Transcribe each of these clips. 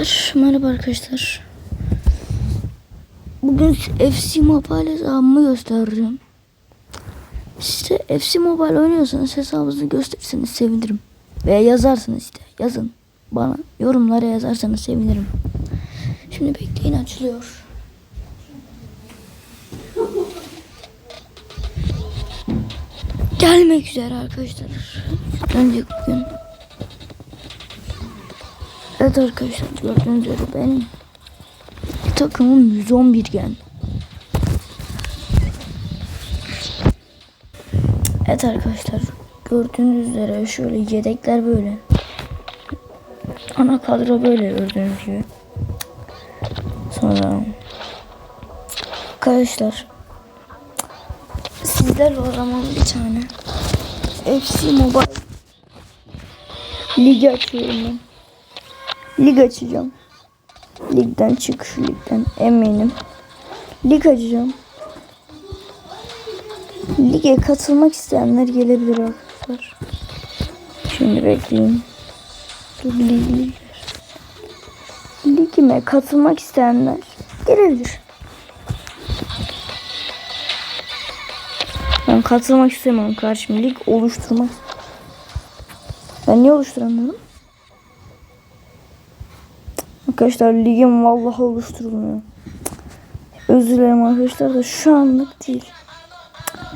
arkadaşlar. Merhaba arkadaşlar. Bugün FC Mobile hesabımı göstereceğim. Size FC Mobile oynuyorsanız hesabınızı gösterirseniz sevinirim. Veya yazarsınız işte. Yazın. Bana yorumlara yazarsanız sevinirim. Şimdi bekleyin açılıyor. Gelmek üzere arkadaşlar. Önce bugün Evet arkadaşlar gördüğünüz üzere benim takımım 111 gen. Evet arkadaşlar gördüğünüz üzere şöyle yedekler böyle. Ana kadro böyle gördüğünüz gibi. Sonra arkadaşlar sizlerle o zaman bir tane FC Mobile Ligi açıyorum ben. Lig açacağım. Ligden çık ligden eminim. Lig açacağım. Lige katılmak isteyenler gelebilir arkadaşlar. Şimdi bekleyin. Dur lig, lig. Ligime katılmak isteyenler gelebilir. Ben katılmak istemiyorum karşıma. Lig oluşturmak. Ben niye oluşturamıyorum? Arkadaşlar ligim vallahi oluşturulmuyor. Özür dilerim arkadaşlar da şu anlık değil.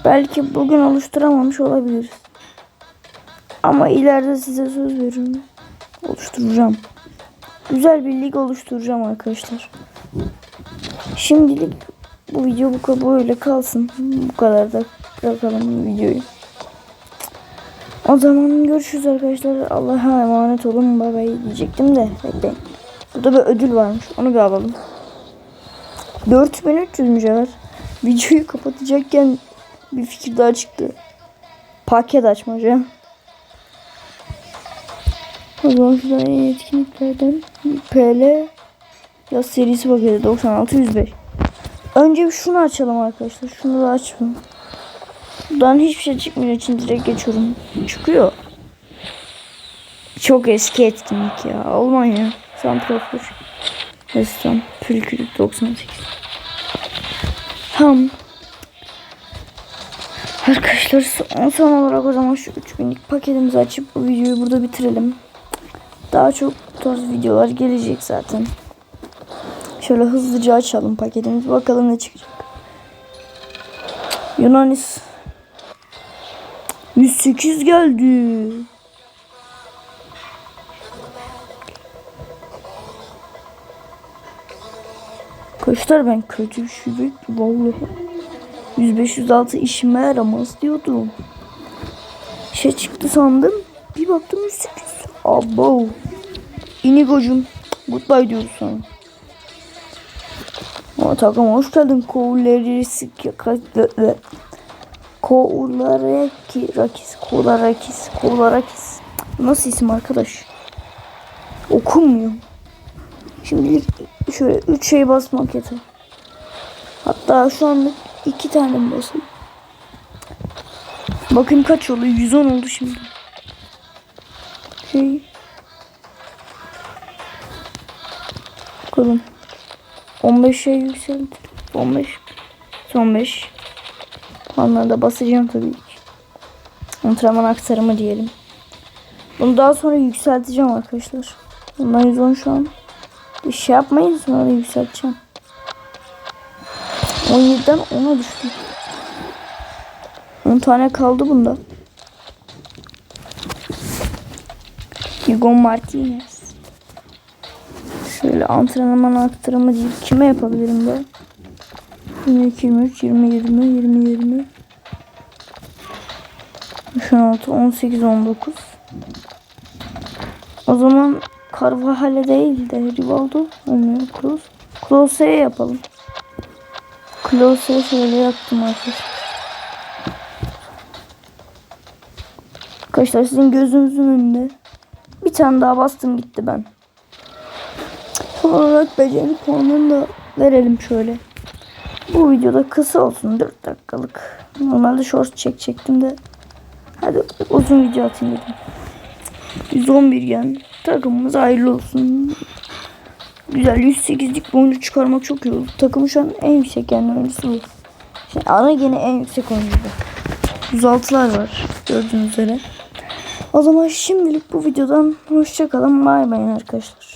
Belki bugün oluşturamamış olabiliriz. Ama ileride size söz veriyorum. Oluşturacağım. Güzel bir lig oluşturacağım arkadaşlar. Şimdilik bu video bu kadar böyle kalsın. Bu kadar da bırakalım videoyu. O zaman görüşürüz arkadaşlar. Allah'a emanet olun. Bay bay diyecektim de bekleyin. Burada bir ödül varmış. Onu bir alalım. 4300 mücevher. Videoyu kapatacakken bir fikir daha çıktı. Paket açmaca. O zaman şuradan en etkinliklerden PL yaz serisi paketi 96 105. Önce bir şunu açalım arkadaşlar. Şunu da açalım. Buradan hiçbir şey çıkmıyor için direkt geçiyorum. Çıkıyor. Çok eski etkinlik ya. Almanya. Santrafor. Weston. Pülkülük 98. Tamam. Arkadaşlar son, son olarak o zaman şu 3000'lik paketimizi açıp bu videoyu burada bitirelim. Daha çok bu tarz videolar gelecek zaten. Şöyle hızlıca açalım paketimizi. Bakalım ne çıkacak. Yunanis 108 geldi. Arkadaşlar ben kötü bir şey bekliyorum vallahi. 105 106 işime yaramaz diyordum. Şey çıktı sandım. Bir baktım 108. Abo. İnigocum. Goodbye diyoruz sana. Ama takım hoş geldin. Kovlerisi Koularaki Rakis. Koularakis. Koularakis. Nasıl isim arkadaş? Okunmuyor. Şimdilik şöyle 3 şey basmak yeter. Hatta şu anda 2 tane basayım? Bakın kaç oldu? 110 oldu şimdi. Şey. Bakalım. 15'e yükseldi. 15. Son 5. Onları da basacağım tabii ki. Antrenman aktarımı diyelim. Bunu daha sonra yükselteceğim arkadaşlar. Bundan 110 şu an. Bir şey yapmayın sonra yükselteceğim. 17'den 10'a düştü. 10 tane kaldı bunda. Hugo Martinez. Şöyle antrenman aktarımı değil. Kime yapabilirim ben? 22, 23, 20, 20, 20, 20. 16, 18, 19. O zaman Carvajal değil de Rivaldo olmuyor. Kroos. Klose'ye yapalım. Klose'ye şöyle yaptım arkadaşlar. Arkadaşlar sizin gözünüzün önünde bir tane daha bastım gitti ben. Son olarak beceri puanını da verelim şöyle. Bu videoda kısa olsun 4 dakikalık. Normalde short çekecektim de. Hadi uzun video atayım dedim. 111 gen. Takımımız hayırlı olsun. Güzel 108'lik bir oyuncu çıkarmak çok iyi oldu. Takımın şu an en yüksek yani oyuncusu bu. Şimdi ana gene en yüksek oyuncu bu. 106'lar var gördüğünüz üzere. O zaman şimdilik bu videodan hoşçakalın. Bay bay arkadaşlar.